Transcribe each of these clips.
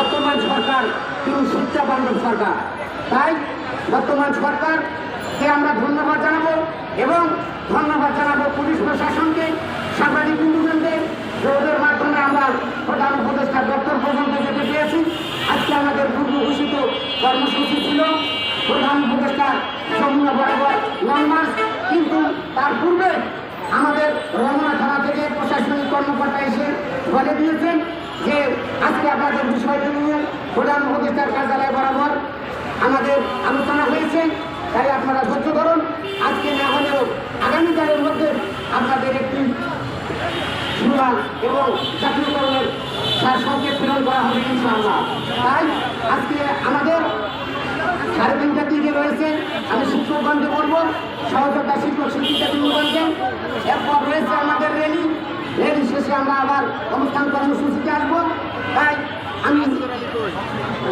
বর্তমান সরকার তিনি শিক্ষা বান্ধব সরকার। তাই বর্তমান সরকারকে আমরা ধন্যবাদ জানাব এবং ধন্যবাদ জানাব পুলিশ প্রশাসনকে, সাংবাদিক বন্ধুজনকে যে ওদের মাধ্যমে আমরা প্রধান উপদেষ্টা দপ্তর পর্যন্ত যেতে পেরেছি। আজকে আমাদের পূর্ব ঘোষিত কর্মসূচি ছিল প্রধান উপদেষ্টা যমুনা বরাবর লং মার্চ কিন্তু তার পূর্বে আমাদের রমনা থানা থেকে প্রশাসনিক কর্মকর্তা এসে বলে দিয়েছেন যে আজকে আপনাদের বিষয়টি নিয়ে প্রধান উপদেষ্টার কার্যালয় বরাবর আমাদের আলোচনা হয়েছে, তাই আপনারা ধৈর্য ধরুন। আজকে না হলেও আগামীকালের মধ্যে আপনাদের একটি সুরান এবং জাতীয়করণের সার সংকেত প্রেরণ করা হবে ইনশাআল্লাহ। তাই আজকে আমাদের সাড়ে তিনটার দিকে রয়েছে, আমি শিক্ষকগণকে বলব সহযোগিতা শিক্ষক শিক্ষিকা বৃন্দগণকে। এরপর রয়েছে আমাদের শেষে আমরা আবার অনুষ্ঠান কর্মসূচিতে আসব। তাই আমি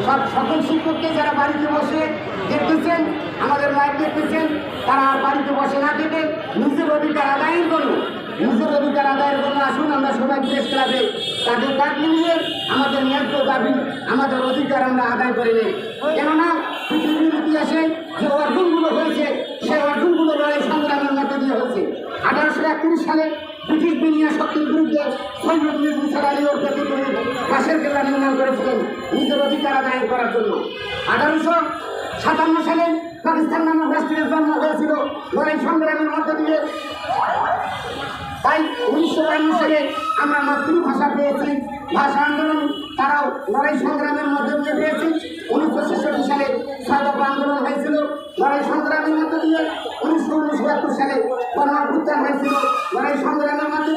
সব সকল শিক্ষককে যারা বাড়িতে বসে দেখতেছেন, আমাদের লাইভ দেখতেছেন, তারা আর বাড়িতে বসে না থেকে নিজের অধিকার আদায়ের জন্য, নিজের অধিকার আদায়ের জন্য আসুন, আমরা সবাই প্রেস ক্লাবে তাদের ডাক নিয়ে আমাদের ন্যায্য দাবি, আমাদের অধিকার আমরা আদায় করে নিই। কেননা পৃথিবীর ইতিহাসে যে অর্জনগুলো হয়েছে, সেই অর্জনগুলো লড়াই সংগ্রামের মধ্যে দিয়ে হয়েছে। আঠারোশো একত্রিশ সালে ব্রিটিশ বিনিয়া শক্তির পাশের কেল্লা নির্মাণ করেছিলেন নিজের অধিকার আদায় করার জন্য আঠারোশো সাতান্ন সালে পাকিস্তান নামক রাষ্ট্রের জন্ম হয়েছিল লড়াই সংগ্রামের মধ্যে দিয়ে তাই উনিশশো বায়ান্ন সালে আমরা মাতৃভাষা পেয়েছি ভাষা আন্দোলন তারাও লড়াই সংগ্রামের মধ্যে দিয়ে উনিশশো ছেষট্টি সালে সাধক আন্দোলন হয়েছিল লড়াই সংগ্রামের মধ্যে দিয়ে উনিশশো উনসত্তর সালে গণঅভ্যুত্থান হয়েছিল। লড়াই সংগ্রামের মধ্যে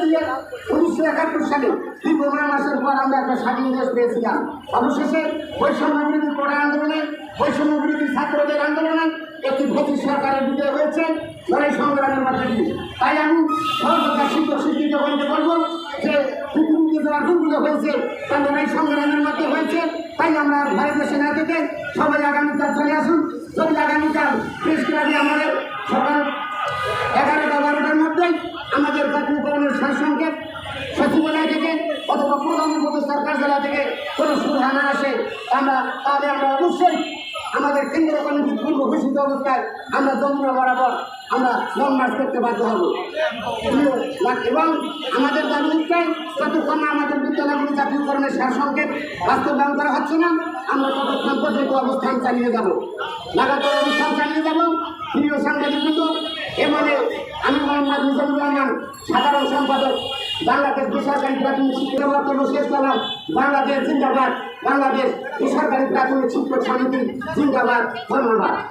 উনিশশো একাত্তর সালে দীর্ঘ নয় মাসের পর আমরা একটা স্বাধীন দেশ পেয়েছিলাম। অবশেষে বৈষম্য বিরোধী কোটা আন্দোলনে, বৈষম্য বিরোধী ছাত্রদের আন্দোলনে একটি ব্রিটিশ সরকারের বিজয় হয়েছে, লড়াই সংগ্রামের মধ্যে দিয়ে তাই আমি সহযোগিতা শিক্ষক শিক্ষিকাগণকে বলব যে পৃথিবীতে যে অর্জনগুলো হয়েছে তা লড়াই সংগ্রামের মধ্যে হয়েছে। তাই আমরা ঘরে না থেকে সবাই আগামীকাল চলে আসুন। যদি আগামীকাল প্রেস ক্লাবে আমাদের না আসে, আমরা তাহলে আমরা অবশ্যই আমাদের কেন্দ্র কমিটির পূর্ব ঘোষিত অবস্থায় আমরা যমুনা বরাবর আমরা লং মার্চ করতে বাধ্য হব। এবং আমাদের দাবি উত্তর যতক্ষণ না আমাদের বিদ্যালয়গুলি জাতীয়করণের সার সংকেত বাস্তবায়ন করা হচ্ছে না, আমরা ততক্ষণ পর্যন্ত অবস্থান চালিয়ে যাব। লাগাতার অবস্থান চালিয়ে যাব, প্রিয় সাংবাদিক এবারে আমি মোহাম্মদ মুজামুর রহমান, সাধারণ সম্পাদক। বাংলাদেশ বেসরকারি প্রাথমিক শিক্ষা বক্তব্য শেষ করলাম বাংলাদেশ জিন্দাবাদ, বাংলাদেশ বেসরকারি প্রাথমিক শিক্ষক সমিতি জিন্দাবাদ, ধন্যবাদ।